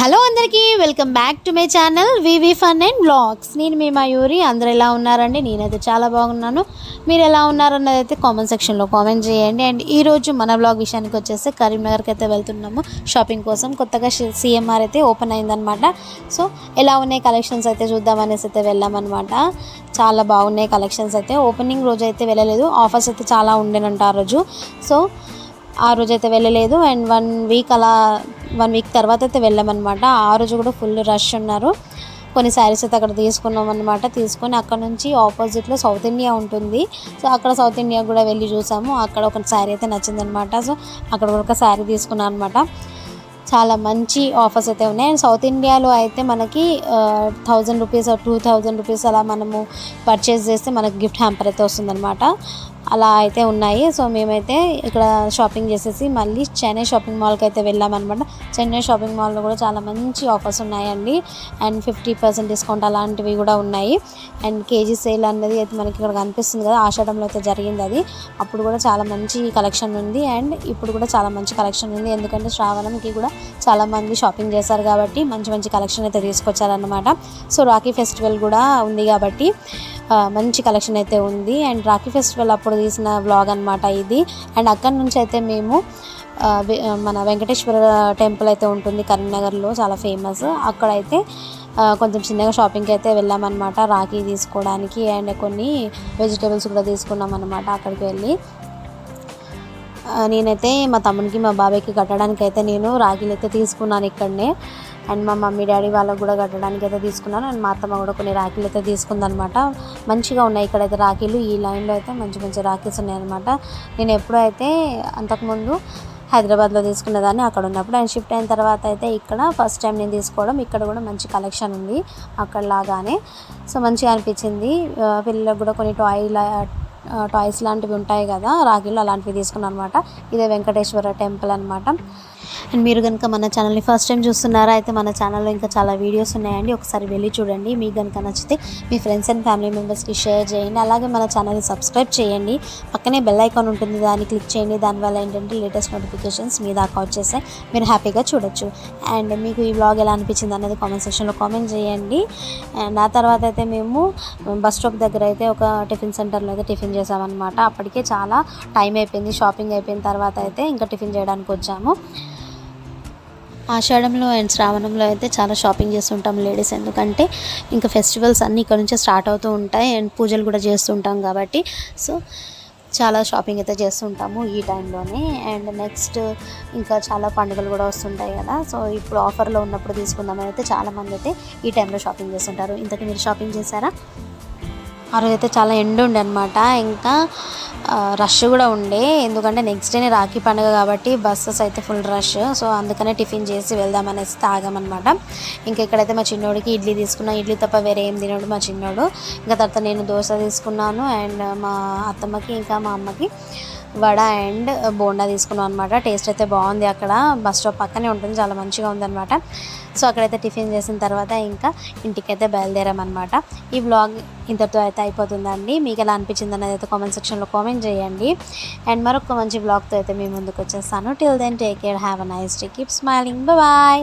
Hello అందరికీ welcome back to my channel V V fun and blogs. నేను మీ మయూరి అందరు ఎలా ఉన్నారండి? నేనైతే చాలా బాగున్నాను. మీరు ఎలా ఉన్నారన్నది అయితే కామెంట్ సెక్షన్లో కామెంట్ చేయండి. అండ్ ఈరోజు మన బ్లాగ్ విషయానికి వచ్చేసి కరీంనగర్కి అయితే వెళ్తున్నాము. షాపింగ్ కోసం కొత్తగా సిఎంఆర్ అయితే ఓపెన్ అయిందనమాట సో ఎలా ఉన్నాయి కలెక్షన్స్ అయితే చూద్దామనేసి అయితే వెళ్ళామన్నమాట. చాలా బాగున్నాయి కలెక్షన్స్ అయితే. ఓపెనింగ్ రోజు అయితే వెళ్ళలేదు. ఆఫర్స్ అయితే చాలా ఉండేనంట ఆ రోజు. సో ఆ రోజు అయితే వెళ్ళలేదు. అండ్ వన్ వీక్ అలా వన్ వీక్ తర్వాత అయితే వెళ్ళామన్నమాట. ఆ రోజు కూడా ఫుల్ రష్ ఉన్నారు. కొన్ని శారీస్ అయితే అక్కడ తీసుకున్నాం అనమాట తీసుకొని అక్కడ నుంచి ఆపోజిట్లో సౌత్ ఇండియా ఉంటుంది. సో అక్కడ సౌత్ ఇండియా కూడా వెళ్ళి చూసాము. అక్కడ ఒక శారీ అయితే నచ్చిందనమాట సో అక్కడ కూడా ఒక శారీ తీసుకున్నాను అనమాట చాలా మంచి ఆఫర్స్ అయితే ఉన్నాయి. అండ్ సౌత్ ఇండియాలో అయితే మనకి thousand rupees two thousand rupees అలా మనము పర్చేస్ చేస్తే మనకి గిఫ్ట్ హ్యాంపర్ అయితే వస్తుందన్నమాట. అలా అయితే ఉన్నాయి. సో మేమైతే ఇక్కడ షాపింగ్ చేసేసి మళ్ళీ చెన్నై షాపింగ్ మాల్కి అయితే వెళ్ళామన్నమాట. చెన్నై షాపింగ్ మాల్లో కూడా చాలా మంచి ఆఫర్స్ ఉన్నాయండి. అండ్ ఫిఫ్టీ పర్సెంట్ డిస్కౌంట్ అలాంటివి కూడా ఉన్నాయి. అండ్ కేజీ సేల్ అన్నది అయితే మనకి ఇక్కడ కనిపిస్తుంది కదా ఆషాఢంలో అయితే జరిగింది అది. అప్పుడు కూడా చాలా మంచి కలెక్షన్ ఉంది. అండ్ ఇప్పుడు కూడా చాలా మంచి కలెక్షన్ ఉంది. ఎందుకంటే శ్రావణంకి కూడా చాలామంది షాపింగ్ చేశారు కాబట్టి మంచి మంచి కలెక్షన్ అయితే తీసుకొచ్చారనమాట సో రాఖీ ఫెస్టివల్ కూడా ఉంది కాబట్టి మంచి కలెక్షన్ అయితే ఉంది. అండ్ రాఖీ ఫెస్టివల్ అప్పుడు తీసిన వ్లాగ్ అనమాట ఇది. అండ్ అక్కడ నుంచి అయితే మేము మన వెంకటేశ్వర టెంపుల్ అయితే ఉంటుంది కరీంనగర్లో చాలా ఫేమస్ అక్కడైతే కొంచెం చిన్నగా షాపింగ్కి అయితే వెళ్ళామన్నమాట రాఖీ తీసుకోవడానికి. అండ్ కొన్ని వెజిటేబుల్స్ కూడా తీసుకున్నాం అనమాట అక్కడికి వెళ్ళి. నేనైతే మా తమ్మునికి మా బాబాయ్కి కట్టడానికి అయితే నేను రాఖీలు అయితే తీసుకున్నాను ఇక్కడనే. అండ్ మా మమ్మీ డాడీ వాళ్ళకు కూడా కట్టడానికి అయితే తీసుకున్నాను. అండ్ మా అత్తమ్మ కూడా కొన్ని రాఖీలు అయితే తీసుకుందనమాట. మంచిగా ఉన్నాయి ఇక్కడైతే రాఖీలు ఈ లైన్లో అయితే మంచి మంచి రాఖీస్ ఉన్నాయన్నమాట. నేను ఎప్పుడైతే అంతకుముందు హైదరాబాద్లో తీసుకునేదాన్ని అక్కడ ఉన్నప్పుడు. అండ్ షిఫ్ట్ అయిన తర్వాత అయితే ఇక్కడ ఫస్ట్ టైం నేను తీసుకోవడం ఇక్కడ కూడా మంచి కలెక్షన్ ఉంది అక్కడ లాగానే సో మంచిగా అనిపించింది. పిల్లలకు కూడా కొన్ని టాయ్ టాయ్స్ లాంటివి ఉంటాయి కదా రాగిళ్ళు అలాంటివి తీసుకున్నాను అనమాట ఇదే వెంకటేశ్వర టెంపుల్ అనమాట అండ్ మీరు కనుక మన ఛానల్ని ఫస్ట్ టైం చూస్తున్నారా అయితే మన ఛానల్లో ఇంకా చాలా వీడియోస్ ఉన్నాయండి. ఒకసారి వెళ్ళి చూడండి. మీకు కనుక నచ్చితే మీ ఫ్రెండ్స్ అండ్ ఫ్యామిలీ మెంబర్స్కి షేర్ చేయండి. అలాగే మన ఛానల్ని సబ్స్క్రైబ్ చేయండి. పక్కనే బెల్ ఐకాన్ ఉంటుంది దాన్ని క్లిక్ చేయండి. దానివల్ల ఏంటంటే లేటెస్ట్ నోటిఫికేషన్స్ మీ దాకా వచ్చేసాయి మీరు హ్యాపీగా చూడొచ్చు. అండ్ మీకు ఈ బ్లాగ్ ఎలా అనిపించింది అనేది కామెంట్ సెక్షన్లో కామెంట్ చేయండి. అండ్ ఆ తర్వాత అయితే మేము బస్ స్టాప్ దగ్గర అయితే ఒక టిఫిన్ సెంటర్లో అయితే టిఫిన్ చేసామన్నమాట. అప్పటికే చాలా టైం అయిపోయింది. షాపింగ్ అయిపోయిన తర్వాత అయితే ఇంకా టిఫిన్ చేయడానికి వచ్చాము. ఆషాఢంలో అండ్ శ్రావణంలో అయితే చాలా షాపింగ్ చేస్తుంటాం లేడీస్. ఎందుకంటే ఇంకా ఫెస్టివల్స్ అన్నీ ఇక్కడ నుంచే స్టార్ట్ అవుతూ ఉంటాయి. అండ్ పూజలు కూడా చేస్తుంటాం కాబట్టి. సో చాలా షాపింగ్ అయితే చేస్తుంటాము ఈ టైంలోనే. అండ్ నెక్స్ట్ ఇంకా చాలా పండుగలు కూడా వస్తుంటాయి కదా. సో ఇప్పుడు ఆఫర్లో ఉన్నప్పుడు తీసుకుందామని అయితే చాలామంది అయితే ఈ టైంలో షాపింగ్ చేస్తుంటారు. ఇంతకీ మీరు షాపింగ్ చేశారా? ఆ రోజైతే చాలా ఎండ ఉండే అనమాట ఇంకా రష్ కూడా ఉండే. ఎందుకంటే నెక్స్ట్ డేనే రాఖీ పండుగ కాబట్టి బస్సెస్ అయితే ఫుల్ రష్ సో అందుకనే టిఫిన్ చేసి వెళ్దామనేసి తాగామన్నమాట. ఇంకా ఇక్కడైతే మా చిన్నోడికి ఇడ్లీ తీసుకున్నా. ఇడ్లీ తప్ప వేరే ఏం తినడు మా చిన్నోడు. ఇంకా తర్వాత నేను దోశ తీసుకున్నాను అండ్ మా అత్తమ్మకి ఇంకా మా అమ్మకి వడ అండ్ బోండా తీసుకున్నాం అనమాట టేస్ట్ అయితే బాగుంది అక్కడ. బస్ స్టాప్ పక్కనే ఉంటుంది. చాలా మంచిగా ఉందన్నమాట. సో అక్కడైతే టిఫిన్ చేసిన తర్వాత ఇంకా ఇంటికైతే బయలుదేరామన్నమాట. ఈ వ్లాగ్ ఇంతటితో అయితే అయిపోతుందండి. మీకు ఎలా అనిపించింది అనేది అయితే కామెంట్ సెక్షన్లో కామెంట్ చేయండి. అండ్ మరొక మంచి బ్లాగ్తో అయితే మీ ముందుకు వచ్చేస్తాను. Till then take care have a nice day keep smiling bye